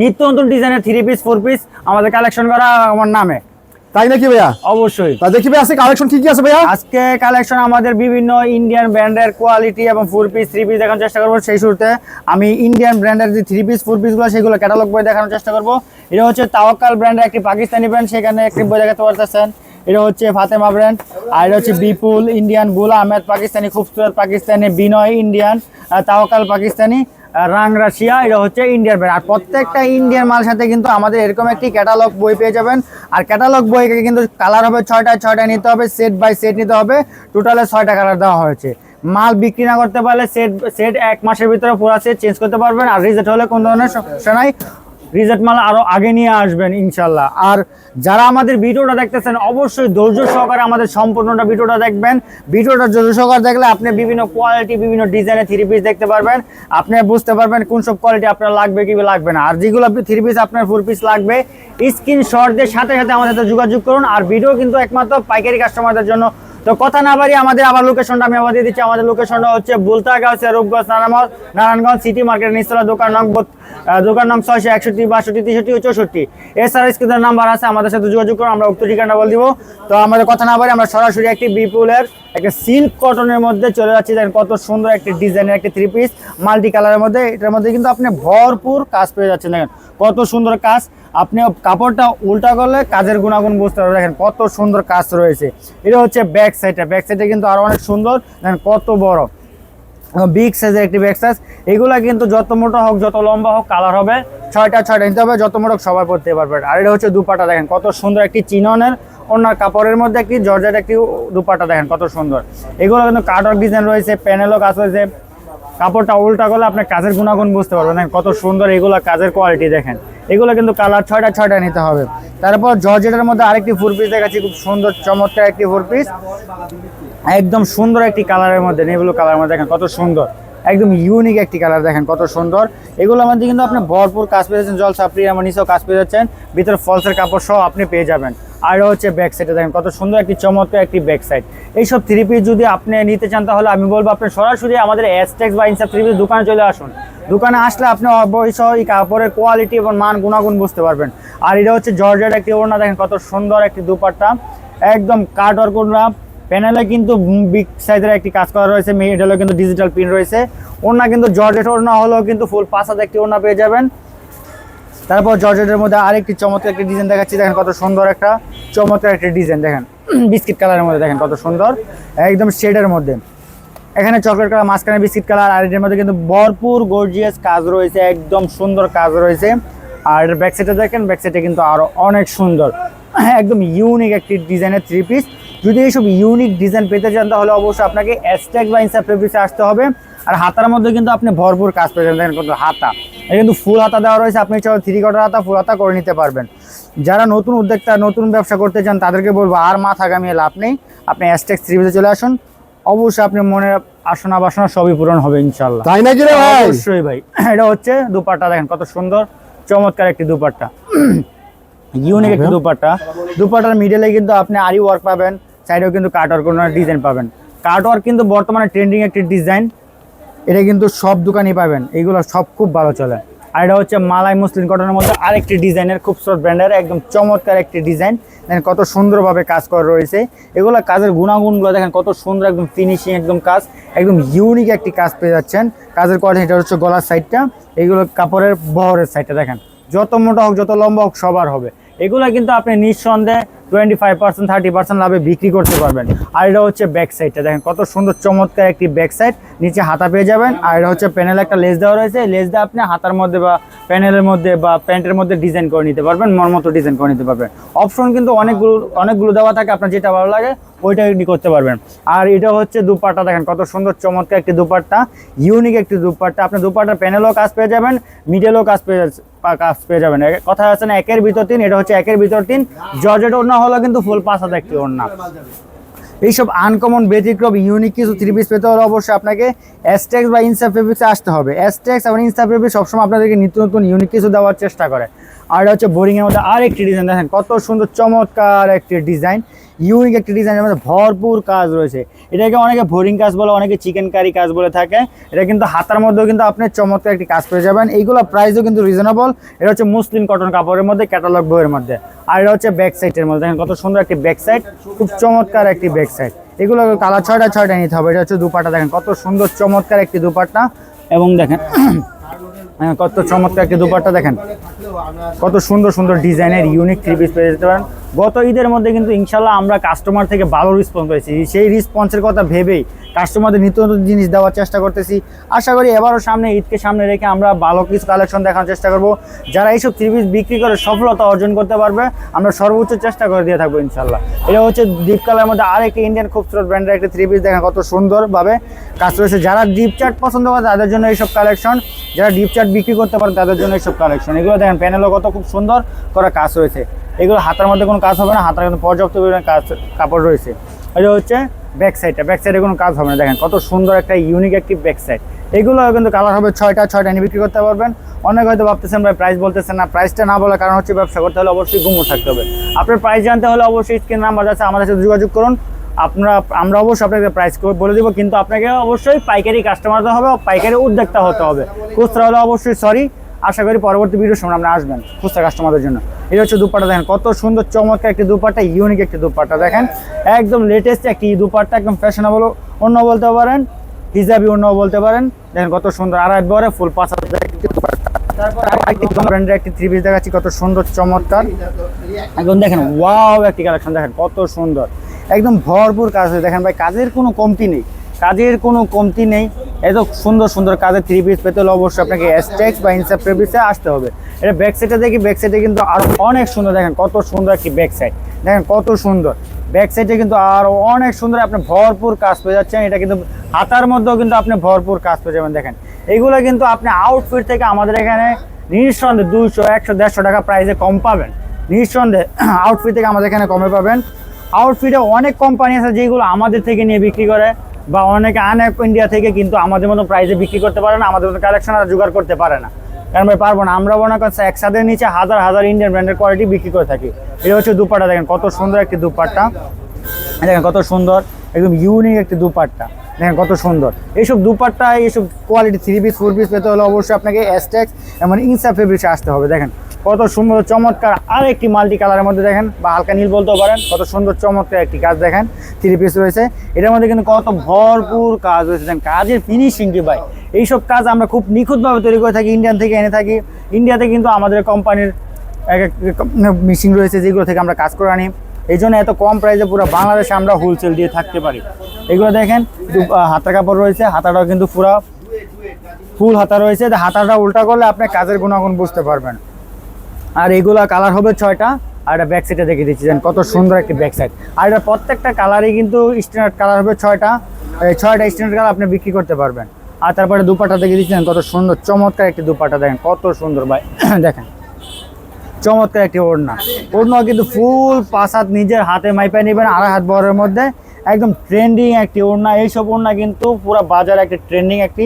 নিত্য নতুন ডিজাইনের থ্রি পিস ফোর পিস আমাদের কালেকশন করা আমার নামে। তাই নাকি ভাইয়া? অবশ্যই। তা দেখি ভাই আজকে কালেকশন কি কি আছে ভাইয়া? আজকে কালেকশন আমাদের বিভিন্ন ইন্ডিয়ান ব্র্যান্ডের কোয়ালিটি এবং ফোর পিস থ্রি পিস দেখানোর চেষ্টা করব। সেই শুরুতে আমি ইন্ডিয়ান ব্র্যান্ডের যে থ্রি পিস ফোর পিসগুলো সেগুলো ক্যাটালগ বই দেখানোর চেষ্টা করব। এটা হচ্ছে তাওয়াক্কাল ব্র্যান্ডের একটি পাকিস্তানি ব্র্যান্ড সেখানে একটি বই দেখাতে পারতেছেন। এটা হচ্ছে ফাতেমা ব্র্যান্ড আর এটা হচ্ছে বিপুল ইন্ডিয়ান বুল আহমেদ পাকিস্তানি খুবসুরত পাকিস্তানি বিনয় ইন্ডিয়ান আহ, তাওয়াক্কাল পাকিস্তানি। আহ, রাং রাশিয়া এটা হচ্ছে ইন্ডিয়ান ব্র্যান্ড আর প্রত্যেকটা ইন্ডিয়ান মাল সাথে কিন্তু আমাদের এরকম একটি ক্যাটালগ বই পেয়ে যাবেন। আর ক্যাটালগ বই কিন্তু কালার হবে ছয়টা ছয়টা নিতে হবে সেট বাই সেট নিতে হবে। টোটালে ছয়টা কালার দেওয়া হয়েছে। মাল বিক্রি না করতে পারলে সেট সেট এক মাসের ভিতরে পুরো সেট চেঞ্জ করতে পারবেন। আর রিজেক্ট হলে কোনো ধরনের সমস্যা নাই। রিজেক্ট মাল আরও আগে নিয়ে আসবেন, ইনশাল্লাহ। আর যারা আমাদের ভিডিওটা দেখতেছেন, অবশ্যই ধৈর্য সহকারে আমাদের সম্পূর্ণটা ভিডিওটা দেখবেন। ভিডিওটা ধৈর্য সহকারে দেখলে আপনি বিভিন্ন কোয়ালিটি বিভিন্ন ডিজাইনের থ্রি পিস দেখতে পারবেন। আপনি বুঝতে পারবেন কোন সব কোয়ালিটি আপনার লাগবে কি লাগবে না। আর যেগুলো আপনি থ্রি পিস আপনার ফোর পিস লাগবে স্ক্রিনশট দিয়ে সাথে সাথে আমাদের সাথে যোগাযোগ করুন। আর ভিডিও কিন্তু একমাত্র পাইকারি কাস্টমারদের জন্য তো কথা না বাড়ি আমাদের আবার লোকেশনটা আমি আবার দিয়ে দিচ্ছি। আমাদের লোকেশনটা হচ্ছে বুলতাগাঁও রূপগঞ্জ নারায়ণগঞ্জ নারায়ণগঞ্জ সিটি মার্কেট নিচতলা দোকান নং দোকান নং ছয়শো একষট্টি, বাষট্টি, তেষট্টি ও চৌষট্টি। এছাড়া স্ক্রিনের নাম্বার আছে, আমাদের সাথে যোগাযোগ করুন আমরা উক্ত ঠিকানা বল দিব। তো আমাদের কথা না বাড়ি আমরা সরাসরি একটি বিপুলের একটা সিল্ক কটনের মধ্যে চলে যাচ্ছে। দেখেন কত সুন্দর একটি ডিজাইনের একটি থ্রি পিস মাল্টি কালারের মধ্যে, এটার মধ্যে কিন্তু আপনি ভরপুর কাজ পেয়ে যাচ্ছেন। দেখেন কত সুন্দর কাজ। আপনি কাপড়টা উল্টা করলে কাজের গুণাগুণ বুঝতে পারবেন। দেখেন কত সুন্দর কাজ রয়েছে। এটা হচ্ছে ব্যাক সাইডটা ব্যাক সাইডে কিন্তু আরও অনেক সুন্দর। দেখেন কত বড়। বিগ সাইজের একটি ব্যাক সাইজ এগুলো কিন্তু যত মোটা হোক, যত লম্বা হোক কালার হবে। ছয়টা ছয়টা নিতে হবে। যত মোটা সবাই পরতে পারবেন আর এটা হচ্ছে দুপাটা। দেখেন কত সুন্দর একটি চিননের ওনার কাপড়ের মধ্যে একটি জর্জেট একটি দুপাটা দেখেন, কত সুন্দর। এগুলো কিন্তু কাটওয়ার্ক ডিজাইন রয়েছে প্যানেলও কাজ রয়েছে। কাপড়টা উল্টা করলে আপনি কাজের গুণাগুণ বুঝতে পারবেন। কত সুন্দর এগুলো কাজের কোয়ালিটি দেখেন। এগুলো কিন্তু কালার ছয়টা ছয়টা নিতে হবে। তারপর জর্জেটের মধ্যে আরেকটি ফোর পিস দেখাচ্ছি, খুব সুন্দর চমৎকার একটি ফোর পিস একদম সুন্দর একটি কালারের মধ্যে নেভুলো কালারের মধ্যে দেখেন কত সুন্দর। একদম ইউনিক একটি কালার দেখেন কত সুন্দর। এগুলোর মধ্যে কিন্তু আপনি ভরপুর কাজ পেয়ে যাচ্ছেন জল সাপড়ি আমার নিচেও কাজ পেয়ে যাচ্ছেন। ভিতরে ফলসের কাপড় সহ আপনি পেয়ে যাবেন। আর হচ্ছে ব্যাক সাইডে দেখেন, কত সুন্দর একটি চমৎকার একটি ব্যাক সাইড এইসব থ্রি পিস যদি আপনি নিতে চান, তাহলে আমি বলব আপনি সরাসরি আমাদের এসটেক্স বা ইনসাপ থ্রি পিস দোকানে চলে আসুন। দোকানে আসলে আপনি অবশ্যই এই কাপড়ের কোয়ালিটি এবং মান গুণাগুণ বুঝতে পারবেন। আর এটা হচ্ছে জর্জেট একটি ওড়না, দেখেন কত সুন্দর একটি দুপাট্টা। একদম কাট ওয়ার্ক ওড়না প্যানেলে কিন্তু বিগ সাইজের একটি কাজ করা রয়েছে মিডলে কিন্তু ডিজিটাল প্রিন্ট রয়েছে। ওড়না কিন্তু জর্জেট ওড়না হলেও কিন্তু ফুল পাঁচ হাজার একটি ওড়না পেয়ে যাবেন। তারপর জর্জেটের মধ্যে আরেকটি চমৎকার একটি ডিজাইন দেখাচ্ছি। দেখেন কত সুন্দর একটা চমৎকার একটি ডিজাইন দেখেন। বিস্কিট কালারের মধ্যে, দেখেন কত সুন্দর। একদম শেডের মধ্যে। এখানে চকলেট কালার, মাঝখানে বিস্কিট কালার, আর এটার মধ্যে কিন্তু ভরপুর গর্জিয়াস কাজ রয়েছে, একদম সুন্দর কাজ রয়েছে। আর ব্যাক সাইডে দেখেন ব্যাকসাইডে কিন্তু আরও অনেক সুন্দর। একদম ইউনিক একটি ডিজাইনের থ্রি পিস যদি এইসব ইউনিক ডিজাইন পেতে চান, তাহলে অবশ্যই আপনাকে অ্যাস্ট্যাক বা ইনসাপ ফেব্রিক্সে আসতে হবে। আর হাতার মধ্যে কিন্তু আপনি ভরপুর কাজ পেয়ে যাবেন, দেখেন হাতা। এটা কিন্তু ফুল হাতা দেওয়া রয়েছে। আপনি চাও থ্রি কোয়ার্টার হাতা ফুল হাতা করে নিতে পারবেন। যারা নতুন উদ্যোক্তা নতুন ব্যবসা করতে চান তাদেরকে বলব আর মাথা গামিয়ে লাভ নেই। আপনি অ্যাস্টেক্স থ্রি চলে আসুন। অবশ্যই আপনি মনের আসনা বাসনা সবই পূরণ হবে ইনশাল্লাহ তাই নাকি রে ভাই? অবশ্যই ভাই। এটা হচ্ছে দুপাট্টা দেখেন কত সুন্দর চমৎকার একটি দুপাট্টা। ইউনিক একটি দুপাট্টা। দুপাট্টার মিডলে কিন্তু আপনি আরি ওয়ার্ক পাবেন সাইডেও কিন্তু কাট ওয়ার্ক ডিজাইন পাবেন। কাট ওয়ার্ক কিন্তু বর্তমানে ট্রেন্ডিং একটি ডিজাইন এটা কিন্তু সব দোকানই পাবেন। এইগুলো সব খুব ভালো চলে। আর এটা হচ্ছে মালাই মুসলিম কটনের মধ্যে আরেকটি ডিজাইনের খুব খুবসুরত ব্র্যান্ডের, একদম চমৎকার একটি ডিজাইন। দেখেন কত সুন্দরভাবে কাজ করা রয়েছে। এগুলো কাজের গুণাগুণগুলো দেখেন কত সুন্দর একদম ফিনিশিং একদম কাজ, একদম ইউনিক একটি কাজ পেয়ে যাচ্ছেন। কাজের কোয়ালিটি এটা হচ্ছে গলার সাইডটা এগুলো কাপড়ের বহরের সাইডটা দেখেন। যত মোটা হোক, যত লম্বা হোক, সবার হবে। এগুলো কিন্তু আপনি নিঃসন্দেহে twenty five percent thirty percent লাভে বিক্রি করতে পারবেন। আর এটা হচ্ছে ব্যাক সাইডটা দেখেন কত সুন্দর, চমৎকার একটি ব্যাক সাইড নিচে হাতা পেয়ে যাবেন। আর এটা হচ্ছে প্যানেল একটা লেস দেওয়া রয়েছে। লেস দিয়ে আপনি হাতার মধ্যে বা প্যানেলের মধ্যে বা প্যান্টের মধ্যে ডিজাইন করে নিতে পারবেন, মন মতো ডিজাইন করে নিতে পারবেন। অপশন কিন্তু অনেকগুলো অনেকগুলো দেওয়া থাকে, আপনার যেটা ভালো লাগে ওইটা আপনি করতে পারবেন। আর এটা হচ্ছে দুপাট্টা, দেখেন কত সুন্দর, চমৎকার একটি দুপাট্টা। ইউনিক একটি দুপাট্টা। আপনি দুপাট্টার প্যানেলও কাজ পেয়ে যাবেন মিডেলও কাজ পেয়ে কাজ পেয়ে যাবেন। কথা আছে না, একের ভিতর তিন, এটা হচ্ছে একের ভিতর তিন। জর্জেট ওড়না হলো কিন্তু ফুল পাঁচ হাজার একটি ওড়না। এইসব আনকমন ব্যতিক্রম ইউনিক কিছু থ্রি পিস পেতে হলে অবশ্যই আপনাকে অ্যাস্টেক্স বা ইনসা ফেব্রিক্সে আসতে হবে। অ্যাস্টেক্স এবং ইনসা ফেব্রিক্স সবসময় আপনাদেরকে নিত্য নতুন ইউনিক কিছু দেওয়ার চেষ্টা করে। আর এটা হচ্ছে বোরিংয়ের মধ্যে আর একটি ডিজাইন দেখেন কত সুন্দর, চমৎকার একটি ডিজাইন ইউনিক একটি ডিজাইনের মধ্যে ভরপুর কাজ রয়েছে। এটাকে অনেকে বোরিং কাজ বলে, অনেকে চিকেন কারি কাজ বলে থাকে। এটা কিন্তু হাতার মধ্যেও কিন্তু আপনি চমৎকার একটি কাজ পেয়ে যাবেন। এইগুলো প্রাইসও কিন্তু রিজনেবল এটা হচ্ছে মুসলিম কটন কাপড়ের মধ্যে ক্যাটালগ বইয়ের মধ্যে। আর এটা হচ্ছে ব্যাক সাইডের মধ্যে। দেখেন কত সুন্দর একটি ব্যাক সাইড খুব চমৎকার একটি ব্যাক সাইড এগুলো কালার ছয়টা ছয়টা নিতে হবে। এটা হচ্ছে দুপাটা। দেখেন কত সুন্দর চমৎকার একটি দুপাট্টা এবং দেখেন কত চমৎকার একটি দুপাট্টা দেখেন কত সুন্দর সুন্দর ডিজাইনের ইউনিক থ্রি পিস পেয়ে যেতে পারেন। গত ঈদের মধ্যে কিন্তু ইনশাল্লাহ আমরা কাস্টমার থেকে ভালো রেসপন্স পেয়েছি। সেই রেসপন্সের কথা ভেবেই কাস্টমারদের নিত্য নতুন জিনিস দেওয়ার চেষ্টা করতেছি। আশা করি এবারও সামনে, ঈদকে সামনে রেখে আমরা ভালো কিছু কালেকশন দেখানোর চেষ্টা করব। যারা এইসব থ্রি পিস বিক্রি করে সফলতা অর্জন করতে পারবে, আমরা সর্বোচ্চ চেষ্টা করে দিয়ে থাকব ইনশাল্লাহ। এটা হচ্ছে ডিপ মধ্যে আরেকটি ইন্ডিয়ান খুবসুরত ব্র্যান্ডের একটি থ্রি পিস দেখেন কত সুন্দরভাবে কাজ রয়েছে যারা ডিপ চার্ট পছন্দ করে তাদের জন্য এইসব কালেকশন যারা ডিপ চার্ট বিক্রি করতে পারে তাদের জন্য এইসব কালেকশন এগুলো দেখেন প্যানেলও কত খুব সুন্দর করা কাজ রয়েছে এগুলো হাতার মধ্যে কোনো কাজ হবে না, হাতার কিন্তু পর্যাপ্ত পরিমাণে কাজ, কাপড় রয়েছে। এটা হচ্ছে ব্যাক সাইডটা ব্যাক সাইডে কোনো কাজ হবে না, দেখেন কত সুন্দর একটা ইউনিক একটি ব্যাক সাইড এগুলো কিন্তু কালার হবে ছয়টা ছয়টা নিয়ে বিক্রি করতে পারবেন। অনেক হয়তো ভাবতেছেন ভাই প্রাইস বলতেছেন না প্রাইসটা না বলার কারণ হচ্ছে ব্যবসা করতে হলে অবশ্যই গুমো থাকতে হবে। আপনার প্রাইস জানতে হলে অবশ্যই স্ক্রিন নাম্বার আছে, আমাদের সাথে যোগাযোগ করুন। আপনারা, আমরা অবশ্যই আপনাকে প্রাইস বলে দিব, কিন্তু আপনাকে অবশ্যই পাইকারি কাস্টমার হতে হবে, পাইকারি উদ্যোক্তা হতে হবে। খুচরা হলে অবশ্যই সরি আশা করি পরবর্তী ভিডিওর সময় আপনি আসবেন খুচরা কাস্টমারদের জন্য। এটা হচ্ছে দুপাটা দেখেন কত সুন্দর চমৎকার একটি দুপাটা ইউনিক একটি দুপাটা দেখেন। একদম লেটেস্ট একটি দুপাট্টা একদম ফ্যাশনেবল অন্য বলতে পারেন হিজাবি অন্য বলতে পারেন। দেখেন কত সুন্দর আড়াই বরে ফুল পাঁচ হাজার একটি দুপাট্টা। তারপর আরেকটি ব্র্যান্ডের একটি থ্রি পিস দেখাচ্ছি কত সুন্দর চমৎকার। একদম দেখেন ওয়াও একটি কালেকশন দেখেন কত সুন্দর। একদম ভরপুর কাজ দেখেন ভাই কাজের কোনো কমতি নেই কাজের কোনো কমতি নেই। এত সুন্দর সুন্দর কাজের থ্রি পিস পেতে হলে অবশ্যই আপনাকে এসটেক্স বা ইনসাপ প্রেপিসে আসতে হবে। এটা ব্যাক সাইডে দেখি ব্যাক সাইডে কিন্তু আরও অনেক সুন্দর, দেখেন কত সুন্দর একটি ব্যাক সাইড দেখেন কত সুন্দর। ব্যাক সাইডে কিন্তু আরও অনেক সুন্দর আপনি ভরপুর কাজ পেয়ে যাচ্ছেন। এটা কিন্তু হাতার মধ্যেও কিন্তু আপনি ভরপুর কাজ পেয়ে যাবেন, দেখেন। এগুলো কিন্তু আপনি আউটফিট থেকে আমাদের এখানে নিঃসন্দেহে দুশো একশো, দেড়শো টাকা প্রাইসে কম পাবেন। নিঃসন্দেহে আউটফিট থেকে আমাদের এখানে কমে পাবেন। আউটফিটে অনেক কোম্পানি আছে যেগুলো আমাদের থেকে নিয়ে বিক্রি করে। বা অনেকে আনে ইন্ডিয়া থেকে কিন্তু আমাদের মতো প্রাইসে বিক্রি করতে পারে না, আমাদের মতো কালেকশন আর জোগাড় করতে পারে না। কারণ ভাই, পারব না। আমরা মনে করছি একসাথে নিচে হাজার হাজার ইন্ডিয়ান ব্র্যান্ডের কোয়ালিটি বিক্রি করে থাকি। এটা হচ্ছে দুপাট্টা, দেখেন কত সুন্দর একটি দুপাট্টা। দেখেন কত সুন্দর, একদম ইউনিক একটি দুপাট্টা। দেখেন কত সুন্দর। এইসব দুপাট্টা, এইসব quality three piece four piece পেতে হলে অবশ্যই আপনাকে এসটেক্স এমন ইনসা ফেব্রিক্সে আসতে হবে। দেখেন কত সুন্দর চমৎকার আর একটি মাল্টি কালারের মধ্যে দেখেন, বা হালকা নীল বলতেও পারেন, কত সুন্দর চমৎকার একটি কাজ দেখেন থ্রি পিস রয়েছে। এটার মধ্যে কিন্তু কত ভরপুর কাজ রয়েছে কাজের ফিনিশিং কি ভাই। এইসব কাজ আমরা খুব নিখুঁতভাবে তৈরি করে থাকি ইন্ডিয়ান থেকে এনে থাকি। ইন্ডিয়াতে কিন্তু আমাদের কোম্পানির এক এক মেশিন রয়েছে যেগুলো থেকে আমরা কাজ করে আনি। এই জন্য এত কম প্রাইসে পুরো বাংলাদেশে আমরা হোলসেল দিয়ে থাকতে পারি। এগুলো দেখেন হাতা কাপড় রয়েছে, হাতাটাও কিন্তু পুরো ফুল হাতা রয়েছে। হাতাটা উল্টা করলে আপনি কাজের গুণাগুণ বুঝতে পারবেন। আর এগুলা কালার হবে ছয়টা, আর এটা ব্যাক সাইডে দেখে দিচ্ছি। কত সুন্দর একটি ব্যাক সাইড আর এটা প্রত্যেকটা কালারই কিন্তু স্ট্যান্ডার্ড কালার হবে ছয়টা। ছয়টা স্ট্যান্ডার্ড কালার আপনি বিক্রি করতে পারবেন। আর তারপরে দুপাটা দেখে দিচ্ছেন কত সুন্দর, চমৎকার একটি দুপাটা, দেখেন, কত সুন্দর ভাই। দেখেন, চমৎকার একটি ওড়না। ওড়না কিন্তু ফুল পাঁচ হাত নিজের হাতে মাইপা নেবেন, আড়াই হাত বরের মধ্যে। একদম ট্রেন্ডিং একটি ওড়না। এইসব ওড়না কিন্তু পুরো বাজারে একটি ট্রেন্ডিং একটি